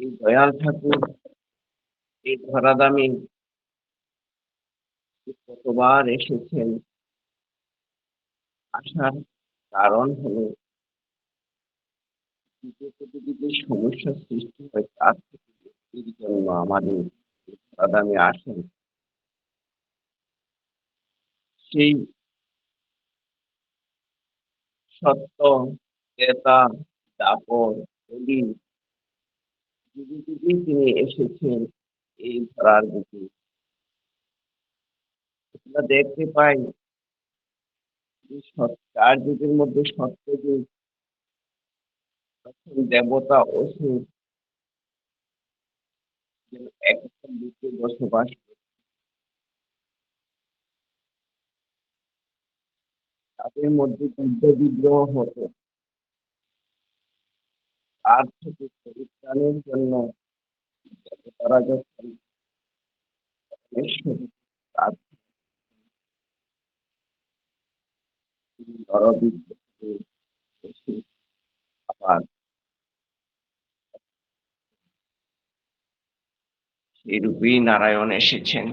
এই দয়াল ঠাকুর, এই ধরাধামে কতবার এসেছেন? আসার কারণ হলো সমস্যার সৃষ্টি হয়, তার থেকে মুক্তির জন্য আমাদের এই ধরাধামে আসেন। সেই সত্য, ক্রেতা, দাপর তিনি এসেছেন এই ধরার বুকে আমরা দেখতে পাই চার যুগের মধ্যে সত্য তখন দেবতা অসুর একটা বুকে বসবাস। তাদের মধ্যে যুদ্ধ বিগ্রহ হতো তার থেকে পরিত্রাণের জন্য দেবতারা যখন রূপেই নারায়ণ এসেছেন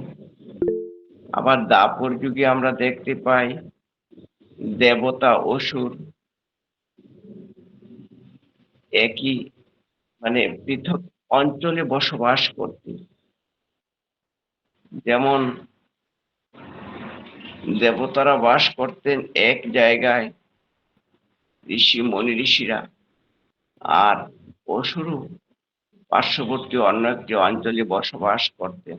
আবার দাপর যুগে আমরা দেখতে পাই দেবতা অসুর একই মানে পৃথক অঞ্চলে বসবাস করতে। যেমন, দেবতারা বাস করতেন এক জায়গায়, ঋষি, মনি ঋষিরা। আর অসুরও পার্শ্ববর্তী অন্য একটি অঞ্চলে বসবাস করতেন।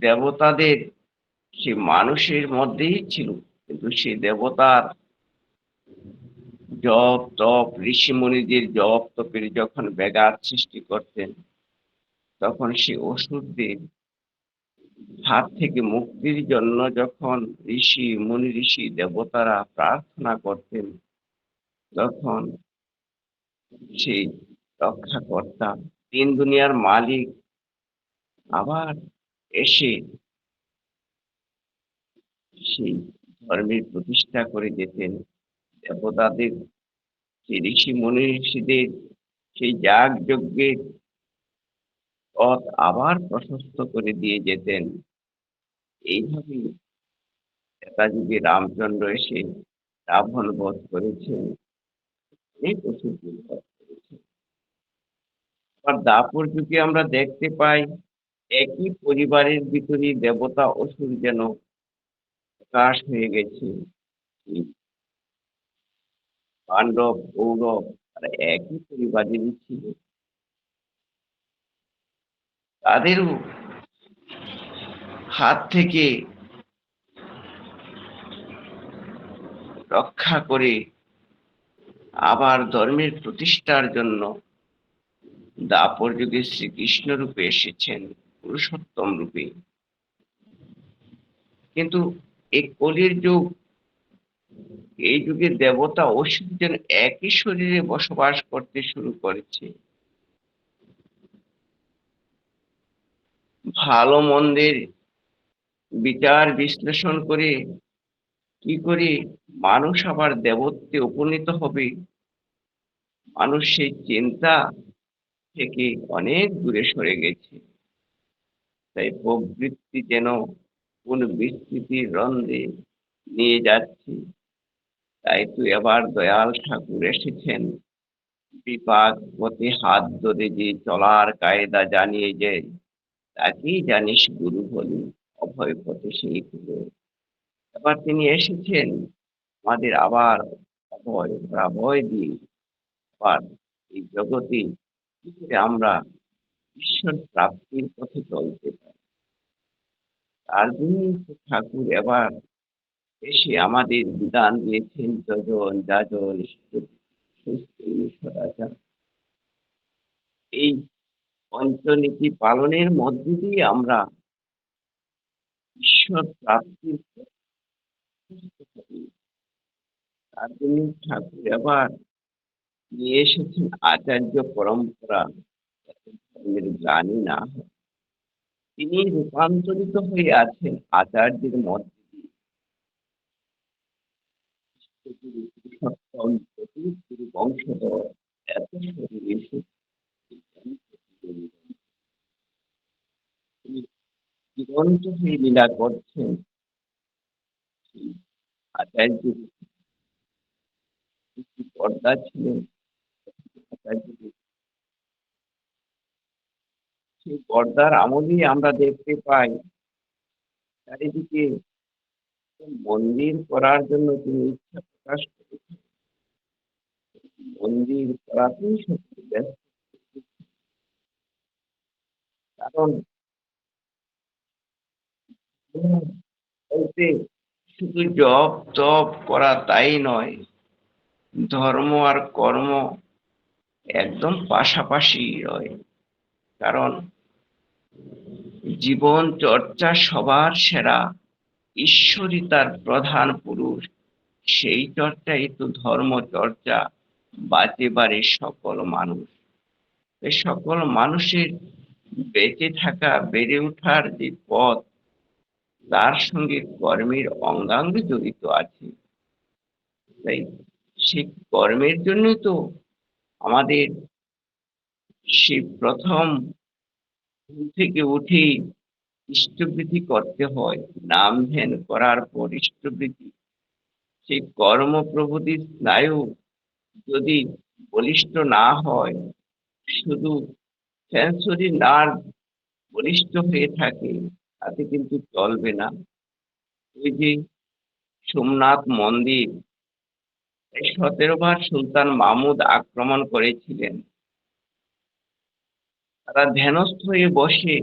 দেবতাদের সে মানুষের মধ্যেই ছিল, কিন্তু সেই দেবতার জপ, তপ, ঋষি মুনিদের জপ, তপের যখন ব্যাঘাত সৃষ্টি করতেন, তখন সে অসুরদের হাত থেকে মুক্তির জন্য যখন ঋষি, মুনি ঋষি দেবতারা প্রার্থনা করতেন, তখন সেই রক্ষাকর্তা তিন দুনিয়ার মালিক আবার এসে সেই ধর্মের প্রতিষ্ঠা করে যেতেন দেবতাদের সেই ঋষি মুনি ঋষিদের সেই যাগ যজ্ঞের পথ আবার প্রশস্ত করে দিয়ে যেতেন। এইভাবে ত্রেতা রামচন্দ্র এসে রাবণ বধ করেছেন। অনেক আবার দাপর যুগে আমরা দেখতে পাই, একই পরিবারের ভিতরে দেবতা অসুর যেন প্রকাশ হয়ে গেছে। পাণ্ডব কৌরব তারা একই পরিবারেরই ছিল। তাদেরও হাত থেকে রক্ষা করে আবার ধর্মের প্রতিষ্ঠার জন্য দাপর যুগে শ্রীকৃষ্ণ রূপে এসেছেন, পুরুষোত্তম রূপে। কিন্তু এই কলির যুগ এই যুগে দেবতা অসুর যেন একই শরীরে বসবাস করতে শুরু করেছে। ভালো মন্দের বিচার বিশ্লেষণ করে কি করে মানুষ আবার দেবত্বে উপনীত হবে? মানুষ সেই চিন্তা থেকে অনেক দূরে সরে গেছে। তাই প্রবৃত্তি যেন কোন বিস্তৃতির রন্ধে নিয়ে যাচ্ছে। তাই তুই এবার দয়াল ঠাকুর এসেছেন। বিপাক পথে হাত ধরে যে চলার কায়দা জানিয়ে যে তাকেই জানিস গুরু বলি, অভয় পথে সেই হলো এবার তিনি এসেছেন, আমাদের আবার অভয় অভয় দিয়ে। আবার এই জগতে আমরা ঈশ্বর প্রাপ্তির পথে চলতে পারি? তার জন্যই তো ঠাকুর এবার এসে আমাদের বিধান দিয়েছেন যজন যাজন এই পঞ্চনীতি পালনের মধ্য দিয়ে আমরা ঈশ্বর প্রাপ্তির। তার জন্য ঠাকুর আবার নিয়ে এসেছেন আচার্য পরম্পরা জানি না তিনি রূপান্তরিত হয়ে আছেন আচার্যের মধ্যে। পর্দার আমলেই আমরা দেখতে পাই চারিদিকে মন্দির করার জন্য তিনি ইচ্ছা প্রকাশ করেছেন মন্দির করাতেই সত্যি ব্যস্ত কারণ শুধু জপ তপ করা তাই নয় ধর্ম আর কর্ম একদম পাশাপাশি রয় কারণ জীবন চর্চা সবার সেরা, ঈশ্বরই তার প্রধান পুরুষ। সেই চর্চাই তো ধর্ম চর্চা, বাঁচে বাড়ে সকল মানুষ। এই সকল মানুষের বেঁচে থাকা, বেড়ে ওঠার যে পথ, তার সঙ্গে কর্মের অঙ্গাঙ্গ জড়িত আছে। তাই সেই কর্মের জন্য তো আমাদের সেই প্রথম থেকে উঠে ইষ্টবৃদ্ধি করতে হয়। নাম ধ্যান করার পর ইষ্টবৃদ্ধি সেই কর্ম প্রভৃতির স্নায়ু যদি বলিষ্ঠ না হয়, শুধু সেন্সরি নার্ভ বলিষ্ঠ হয়ে থাকে, তাতে কিন্তু চলবে না। ওই যে সোমনাথ মন্দির এই সতেরো বার সুলতান মাহমুদ আক্রমণ করেছিলেন। তারা ধ্যানস্থ হয়ে বসে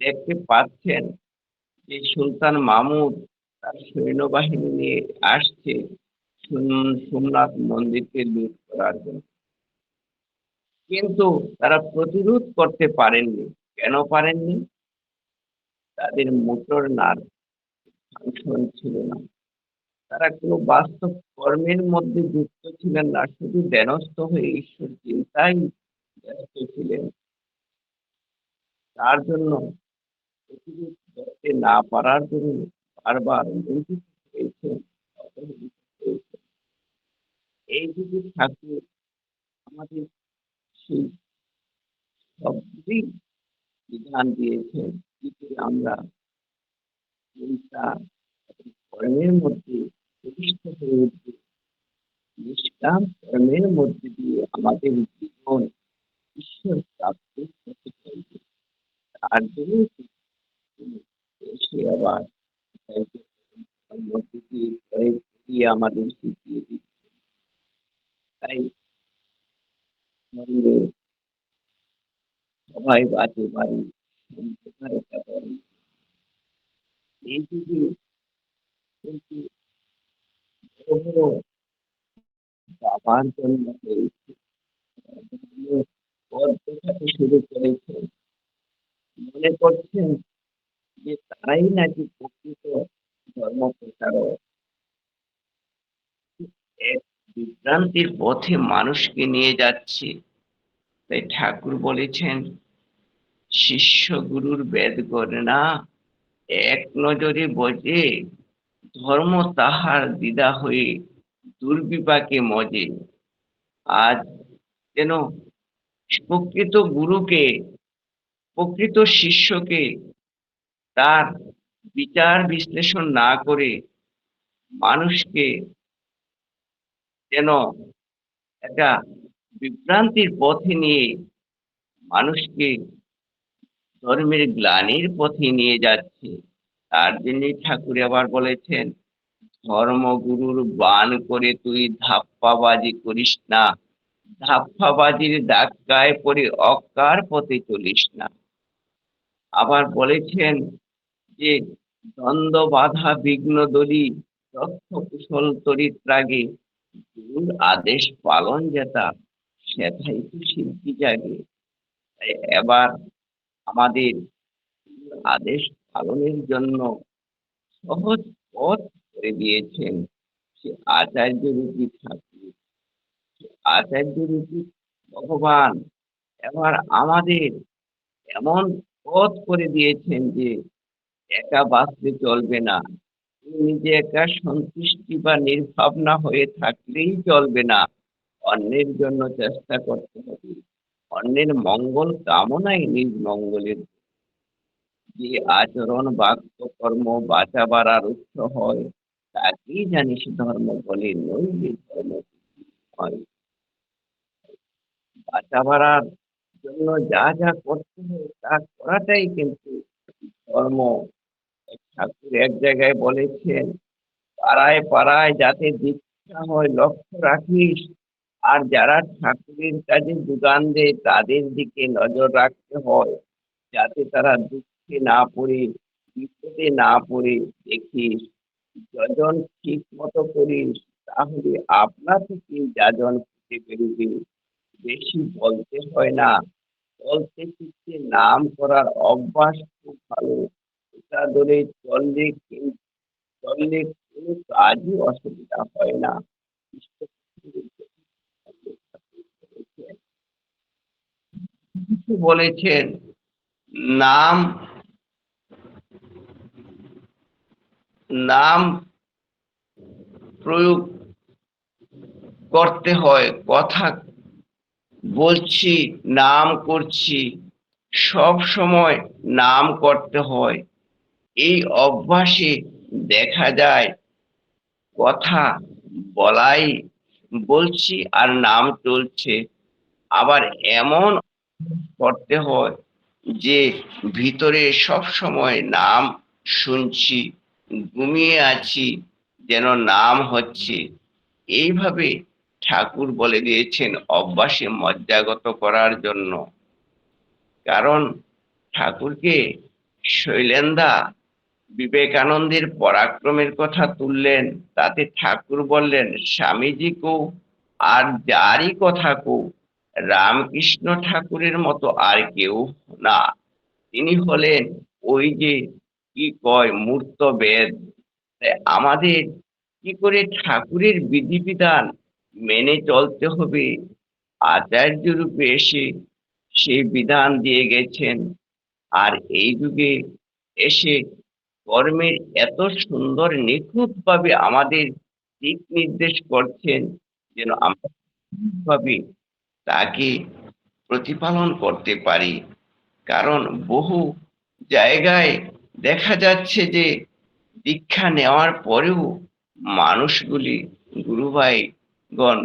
দেখতে পাচ্ছেন যে সুলতান মাহমুদ তার সৈন্যবাহিনী নিয়ে আসছে সোমনাথ মন্দিরকে লুট করার জন্য। কিন্তু তারা প্রতিরোধ করতে পারেননি। কেন পারেননি? তাদের মোটর ফাংশন ছিল না। তারা কোনো বাস্তব কর্মের মধ্যে যুক্ত ছিলেন না, শুধু ধ্যানস্থ হয়ে ঈশ্বর চিন্তাই ব্যস্ত ছিলেন। তার জন্য না পারার জন্য হয়েছেন এই যুগে ঠাকুর আমাদের সেই বিধান দিয়েছেন আমরা কর্মের মধ্যে প্রতিষ্ঠ হয়ে উঠবে। নিষ্কাম কর্মের মধ্যে দিয়ে আমাদের জীবন ঈশ্বর তার জন্যই তিনি এসে আবার তার মধ্যে দিয়ে করে দিয়ে আমাদের শিখিয়ে দিচ্ছে তাই মন্দিরে সবাই বাজে বাড়ি কোথায় একটা বাড়ি এই যুগে কিন্তু বড় বড় বাবার জন্য হয়েছে পথ দেখাতে শুরু করেছে মনে করছেন যে তারাই নাকি প্রকৃত ধর্ম প্রচারক এক বিভ্রান্তির পথে মানুষকে নিয়ে যাচ্ছে। তাই ঠাকুর বলেছেন শিষ্য গুরুর বেদ করে না, এক নজরে বোঝে, ধর্ম তাহার দিদা হয়ে দুর্বিপাকে মজে। আজ যেন প্রকৃত গুরুকে, প্রকৃত শিষ্যকে তার বিচার বিশ্লেষণ না করে মানুষকে যেন একটা বিভ্রান্তির পথে নিয়ে মানুষকে ধর্মের গ্লানির পথে নিয়ে যাচ্ছে। তার জন্যই ঠাকুর আবার বলেছেন, ধর্মগুরুর বান করে তুই ধাপ্পাবাজি করিস না। ধাপ্পাবাজির ধাক্কায় পড়ে অকার পথে চলিস না। আবার বলেছেন যে, দ্বন্দ্ব বাধা, বিঘ্ন দলি তথ্য কুশল তরিত্রাগে গুরুর আদেশ পালন যেটা সেটাই তো শিল্পী জাগে তাই এবার আমাদের আদেশ পালনের জন্য সহজ পথ করে দিয়েছেন সে আচার্য রূপী ঠাকুর। আচার্য রূপী ভগবান এবার আমাদের এমন পথ করে দিয়েছেন যে একা বাঁচতে চলবে না। নিজে একা সন্তুষ্টি বা নির্ভাবনা হয়ে থাকলেই চলবে না। অন্যের জন্য চেষ্টা করতে হবে। অন্যের মঙ্গল কামনাই নিজ মঙ্গলের। যে আচরণ, বাক্য, কর্ম বাঁচাবার আর উৎস হয়, তাকেই জানিস ধর্ম বলে নইলে ধর্ম হয়। বাঁচাবার আর জন্য যা যা করতে হয় তা করাটাই কিন্তু ধর্ম। ঠাকুর এক জায়গায় বলেছেন, পাড়ায় পাড়ায় যাতে দীক্ষা হয়, লক্ষ্য রাখিস। আর যারা ঠাকুরের কাজে যোগান দেয়, তাদের দিকে নজর রাখতে হয়, যাতে তারা দুঃখে না পড়ে, বিপদে না পড়ে। দেখিস, যজন ঠিক মতো করিস, তাহলে আপনা থেকে যাজন ফুটে বেরোবে। বেশি বলতে হয় না, বলতে শিখতে নাম করার অভ্যাস খুব ভালো। ধরে চললে চললে কোনো কাজই অসুবিধা হয় না। কিছু বলেছেন। নাম নাম প্রয়োগ করতে হয়, কথা বলছি, নাম করছি, সব সময় নাম করতে হয়। এই অভ্যাসে দেখা যায়, কথা বলাই বলছি আর নাম চলছে। আবার এমন করতে হয় যে ভিতরে সব সময় নাম শুনছি, ঘুমিয়ে আছি, যেন নাম হচ্ছে। এইভাবে ঠাকুর বলে দিয়েছেন অভ্যাসে মজ্জাগত করার জন্য। কারণ ঠাকুরকে শৈলেন্দা বিবেকানন্দের পরাক্রমের কথা তুললেন, তাতে ঠাকুর বললেন, স্বামীজি কো, আর যারই কথা কো, রামকৃষ্ণ ঠাকুরের মতো আর কেউ না। তিনি হলেন ওই যে, কি কয় মূর্ত বেদ আমাদের কি করে ঠাকুরের বিধিবিধান মেনে চলতে হবে? আচার্য রূপে এসে সেই বিধান দিয়ে গেছেন। আর এই যুগে এসে কর্মের এত সুন্দর নিখুঁত ভাবে আমাদের দিক নির্দেশ করছেন যেন আমরা তাকে প্রতিপালন করতে পারি। কারণ বহু জায়গায় দেখা যাচ্ছে যে দীক্ষা নেওয়ার পরেও মানুষগুলি গুরুভাইগণ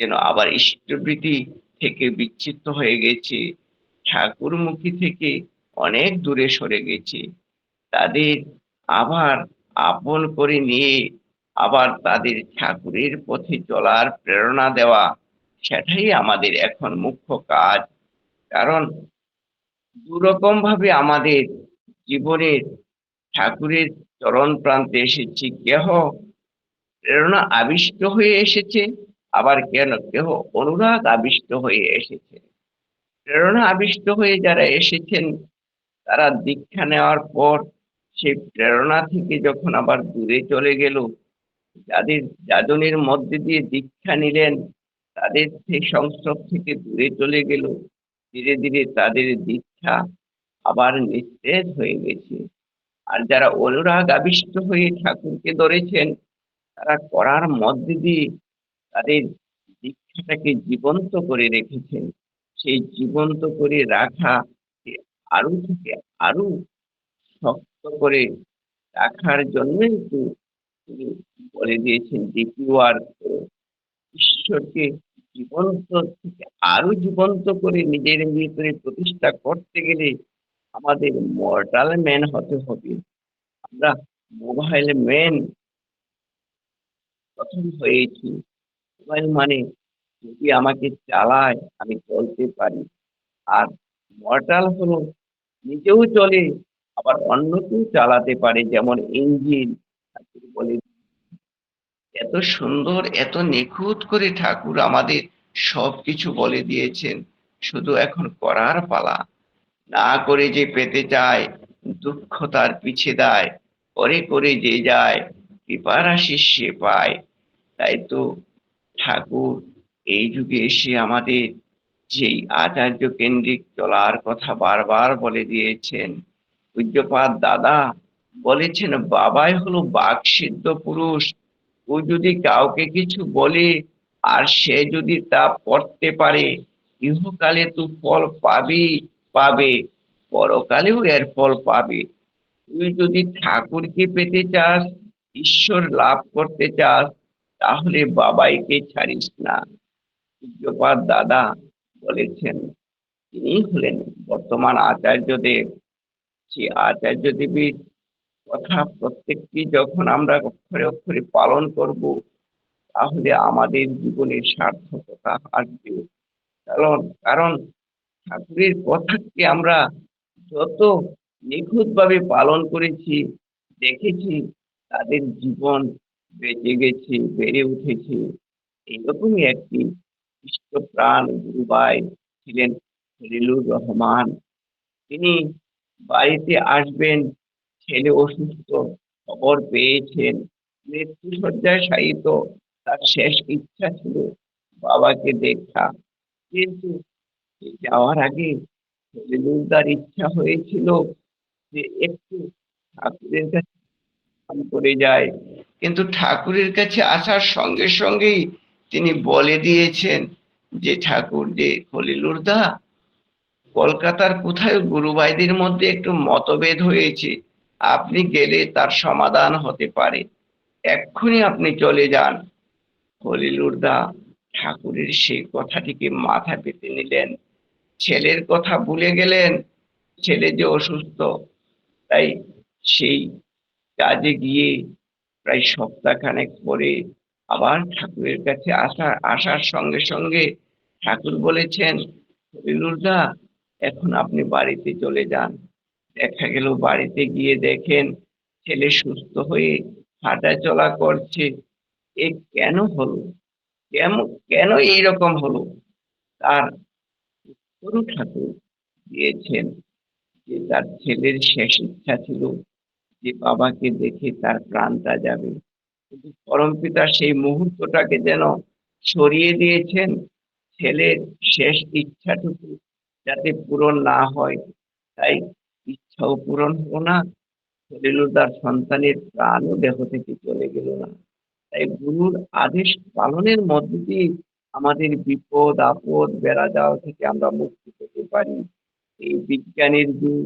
যেন আবার ইষ্টবৃত্তি থেকে বিচ্ছিন্ন হয়ে গেছে, ঠাকুরমুখী থেকে অনেক দূরে সরে গেছে। তাদের আবার আপন করে নিয়ে আবার তাদের ঠাকুরের পথে চলার প্রেরণা দেওয়া, সেটাই আমাদের এখন মুখ্য কাজ। কারণ দুরকম ভাবে আমাদের জীবনের ঠাকুরের চরণ প্রান্তে এসেছি, কেহ প্রেরণা আবিষ্ট হয়ে এসেছে, আবার কেন কেহ অনুরাগ আবিষ্ট হয়ে এসেছে। প্রেরণা আবিষ্ট হয়ে যারা এসেছেন, তারা দীক্ষা নেওয়ার পর সেই প্রেরণা থেকে যখন আবার দূরে চলে গেল, যাদের যাজনের মধ্যে দিয়ে দীক্ষা নিলেন, তাদের সেই সংস্রব থেকে দূরে চলে গেল। ধীরে ধীরে তাদের দীক্ষা আবার নিস্তেজ হয়ে গেছে। আর যারা অনুরাগ আবিষ্ট হয়ে ঠাকুরকে ধরেছেন, তারা করার মধ্যে দিয়ে তাদের দীক্ষাটাকে জীবন্ত করে রেখেছেন। সেই জীবন্ত করে রাখা আরও থেকে আরও শক্ত করে রাখার জন্যই তো তিনি বলে দিয়েছেন দ্বিতীয় আর ঈশ্বরকে জীবন্ত থেকে আরও জীবন্ত করে নিজের ভিতরে প্রতিষ্ঠা করতে গেলে আমাদের মর্টাল ম্যান হতে হবে। আমরা মোবাইল ম্যান প্রথম হয়েছি। মোবাইল মানে যদি আমাকে চালায়, আমি চলতে পারি। আর মর্টাল হলো, নিজেও চলে আবার অন্য কেউ চালাতে পারে, যেমন ইঞ্জিন। বলে এত সুন্দর, এত নিখুঁত করে ঠাকুর আমাদের সব কিছু বলে দিয়েছেন, শুধু এখন করার পালা। না করে যে পেতে চায়, দুঃখ তার পিছে দেয় করে করে যে যায়, কৃপার আশিস সে পায়। তাই তো ঠাকুর, এই যুগে এসে আমাদের যেই আচার্য কেন্দ্রিক চলার কথা বারবার বলে দিয়েছেন। পূজ্যপাত দাদা বলেছেন, বাবাই হলো বাক সিদ্ধ পুরুষ। ও যদি কাউকে কিছু বলে, আর সে যদি তা পড়তে পারে, ইহকালে তুই ফল পাবি, পাবে, পরকালেও এর ফল পাবে। তুই যদি ঠাকুরকে পেতে চাস, ঈশ্বর লাভ করতে চাস, তাহলে বাবাইকে ছাড়িস না। পূজ্যপাদ দাদা বলেছেন, তিনি হলেন বর্তমান আচার্যদেব। সেই আচার্য দেবীর কথা প্রত্যেকটি যখন আমরা অক্ষরে অক্ষরে পালন করব, তাহলে আমাদের জীবনের সার্থকতা আসবে। কারণ কারণ ঠাকুরের কথাকে আমরা যত নিখুঁতভাবে পালন করেছি, দেখেছি, তাদের জীবন বেঁচে গেছে, বেড়ে উঠেছে। এইরকমই একটি ইষ্টপ্রাণ গুরুবাই ছিলেন খলিলুর রহমান। তিনি বাড়িতে আসবেন, ছেলে অসুস্থ, খবর পেয়েছেন মৃত্যু শয্যায় শায়িত, তার শেষ ইচ্ছা ছিল বাবাকে দেখা। কিন্তু যাওয়ার আগে খলিলুরদার ইচ্ছা হয়েছিল যে একটু ঠাকুরের কাছে করে যায়। কিন্তু ঠাকুরের কাছে আসার সঙ্গে সঙ্গেই তিনি বলে দিয়েছেন যে, ঠাকুর যে খলিলুরদা কলকাতার কোথায় গুরুভাইদের মধ্যে একটু মতভেদ হয়েছে, আপনি গেলে তার সমাধান হতে পারে। এক্ষুনি আপনি চলে যান। খলিলুরদা ঠাকুরের সেই কথাটিকে মাথা পেতে নিলেন। ছেলের কথা ভুলে গেলেন? ছেলে যে অসুস্থ, তাই সেই কাজে গিয়ে প্রায় সপ্তাহখানেক পরে আবার ঠাকুরের কাছে আসা আসার সঙ্গে সঙ্গে ঠাকুর বলেছেন হরিলুরদা এখন আপনি বাড়িতে চলে যান। দেখা গেল বাড়িতে গিয়ে দেখেন ছেলে সুস্থ হয়ে হাঁটা চলা করছে। এ কেন হলো? কেমন কেন এইরকম হলো? তার গুরু ঠাকুর দিয়েছেন যে তার ছেলের শেষ ইচ্ছা ছিল যে বাবাকে দেখে তার প্রাণটা যাবে। কিন্তু পরমপিতা সেই মুহূর্তটাকে যেন সরিয়ে দিয়েছেন। ছেলের শেষ ইচ্ছাটুকু যাতে পূরণ না হয়। তাই ইচ্ছাও পূরণ হলো না শরীরও তার সন্তানের প্রাণও দেহ থেকে চলে গেল না। তাই গুরুর আদেশ পালনের মধ্যে দিয়ে আমাদের বিপদ, আপদ, বেড়া যাওয়া থেকে আমরা মুক্তি পেতে পারি। এই বিজ্ঞানের যুগ,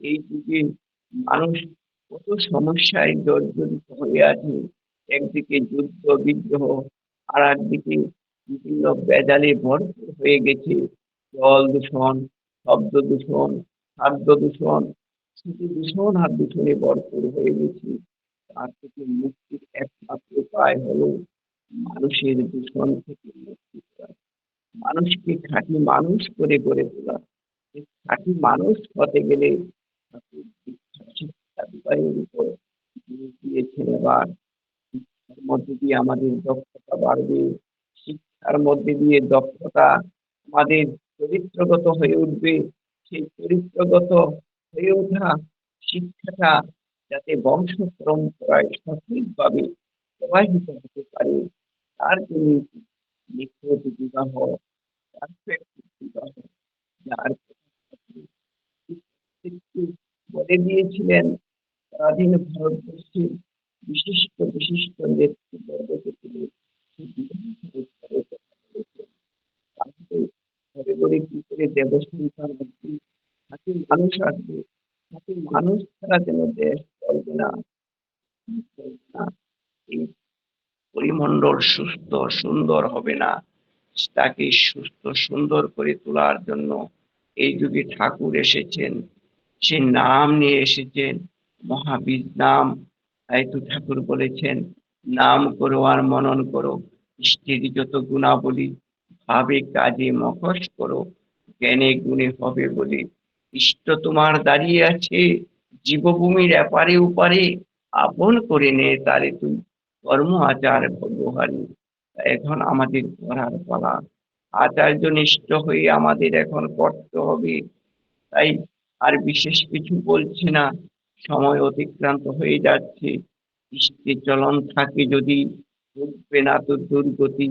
এই যুগে মানুষ কত সমস্যায় জর্জরিত হয়ে আছে। একদিকে যুদ্ধ, বিদ্রোহ আর একদিকে বিভিন্ন বেজালে ভরপুর হয়ে গেছে। জল দূষণ, শব্দ দূষণ, খাদ্য দূষণ শুধু দূষণ আর দূষণে ভরপুর হয়ে গেছে। তার থেকে মুক্তির একমাত্র উপায় হলো মানুষের দূষণ থেকে মুক্তি করা মানুষকে খাঁটি মানুষ করে গড়ে তোলা। খাঁটি মানুষ হতে গেলে দিয়েছেন এবার শিক্ষার মধ্যে দিয়ে আমাদের দক্ষতা বাড়বে। শিক্ষার মধ্যে দিয়ে দক্ষতা আমাদের চরিত্রগত হয়ে উঠবে। সেই চরিত্রগত হয়ে ওঠা শিক্ষাটা যাতে বংশ পরম্পরায় সঠিকভাবে প্রবাহিত হতে পারে, তার জন্য নিখোঁজ বিবাহ বিবাহ, যার বলে দিয়েছিলেন স্বাধীন ভারতবর্ষের বিশিষ্ট বিশিষ্ট নেতৃবর্গকে তিনি বিবাহ ঘরে ঘরে কি করে দেবসংখ্যার মধ্যে হাতে মানুষ আসবে হাতে মানুষ ছাড়া যেন দেশ চলবে না এই পরিমণ্ডল সুস্থ সুন্দর হবে না। তাকে সুস্থ সুন্দর করে তোলার জন্য এই যুগে ঠাকুর এসেছেন, সে নাম নিয়ে এসেছেন, মহাবীর নাম। তাই তো ঠাকুর বলেছেন, নাম করো আর মনন করো, স্ত্রীর যত গুণাবলী ভাবে কাজে মকস করো, জ্ঞানে গুণে হবে বলে। ইষ্ট তোমার দাঁড়িয়ে আছে, জীবভূমির এপারে ওপারে আপন করে নে তারে তুই কর্ম, আচার, ভগহারী। এখন আমাদের করার পালা। আচার্য নিষ্ঠ হয়ে আমাদের এখন করতে হবে। তাই আর বিশেষ কিছু বলছি না। সময় অতিক্রান্ত হয়ে যাচ্ছে। ইষ্টে চলন থাকে যদি ঘটবে না তো দুর্গতি।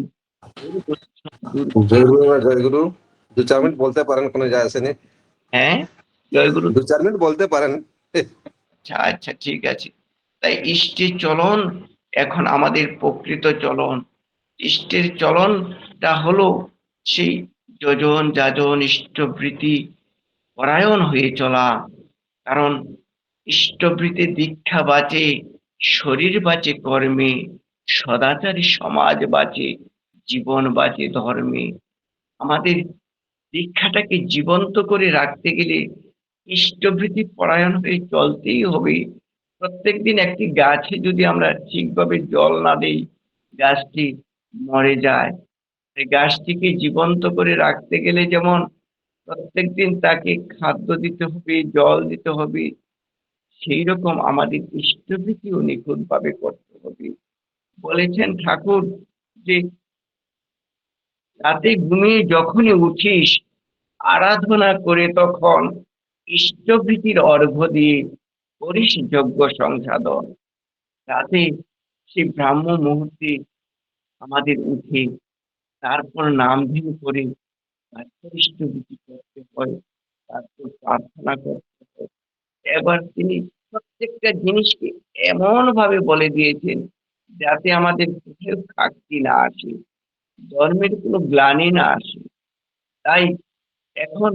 দুর্গতি- জয়গুরু বা জয়গুরু দু চার মিনিট বলতে পারেন কোনো যায় আসেনি। হ্যাঁ? জয়গুরু? দু চার মিনিট বলতে পারেন। আচ্ছা আচ্ছা ঠিক আছে। তাই ইষ্টের চলন এখন আমাদের প্রকৃত চলন। ইষ্টের চলনটা হলো সেই যোজন যাজন ইষ্টবৃত্তি পরায়ণ হয়ে চলা। কারণ ইষ্টবৃত্তি দীক্ষা বাঁচে শরীর বাঁচে কর্মে সদাচারী সমাজ বাঁচে। জীবন বাঁচে ধর্মে। আমাদের দীক্ষাটাকে জীবন্ত করে রাখতে গেলে ইষ্টভৃতি পরায়ণ হয়ে চলতেই হবে। প্রত্যেকদিন একটি গাছে যদি আমরা ঠিকভাবে জল না দেই, গাছটি মরে যায়। সেই গাছটিকে জীবন্ত করে রাখতে গেলে যেমন প্রত্যেকদিন তাকে খাদ্য দিতে হবে, জল দিতে হবে সেই রকম আমাদের ইষ্টভৃতিও নিখুঁতভাবে করতে হবে। বলেছেন ঠাকুর যে রাতে ঘুমিয়ে যখনই উঠিস, আরাধনা করে তখন ইষ্টভৃতির অর্ঘ্য দিয়ে করিস যজ্ঞ সংসাধন। রাতে সেই ব্রাহ্ম মুহূর্তে আমাদের উঠে তারপর নাম ধ্যান করে ইষ্টভৃতি করতে হয়, তারপর প্রার্থনা করতে হয়। এবার তিনি প্রত্যেকটা জিনিসকে এমন ভাবে বলে দিয়েছেন যাতে আমাদের কোথাও ঘাটতি না আসে। ধর্মের কোনো গ্লানি না আসে। তাই এখন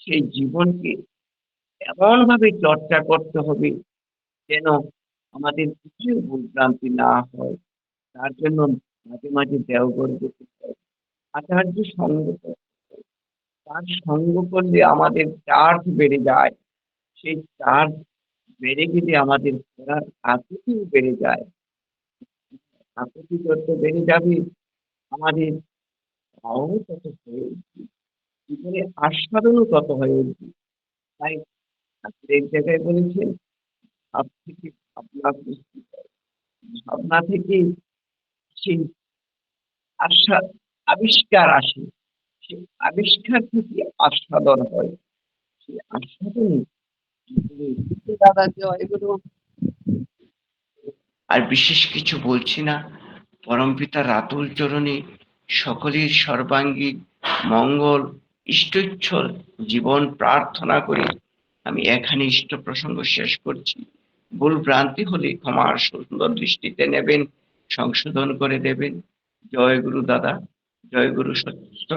সেই জীবনকে এমন ভাবে চর্চা করতে হবে যেন আমাদের কিছু ভুলভ্রান্তি না হয়। তার জন্য মাঝে মাঝে দেওঘর যেতে হয়। আচার্য সঙ্গ তার সঙ্গ করলে আমাদের চার্জ বেড়ে যায়। সেই চার্জ বেড়ে গেলে আমাদের পড়ার আকুতিও বেড়ে যায়। আকৃতি যত বেড়ে যাবে আমাদের পাওয়াও তত হয়ে উঠবে। জীবনে আস্বাদনও তত হয়ে উঠবে। তাই ঠাকুর এক জায়গায় বলেছেন ভাব থেকে ভাবনা সৃষ্টি হয় ভাবনা থেকে সেই আশা আবিষ্কার আসে। সেই আবিষ্কার থেকে আস্বাদন হয়। সেই আস্বাদনই জীবনে দাদা জয়গুরু আর বিশেষ কিছু বলছি না। পরমপিতা রাতুল চরণে সকলের সর্বাঙ্গীন মঙ্গল, ইষ্টচ্ছল জীবন প্রার্থনা করে আমি এখানে ইষ্ট প্রসঙ্গ শেষ করছি। ভুল ভ্রান্তি হলে ক্ষমার সুন্দর দৃষ্টিতে নেবেন, সংশোধন করে দেবেন। জয় গুরু দাদা, জয় গুরু সত্য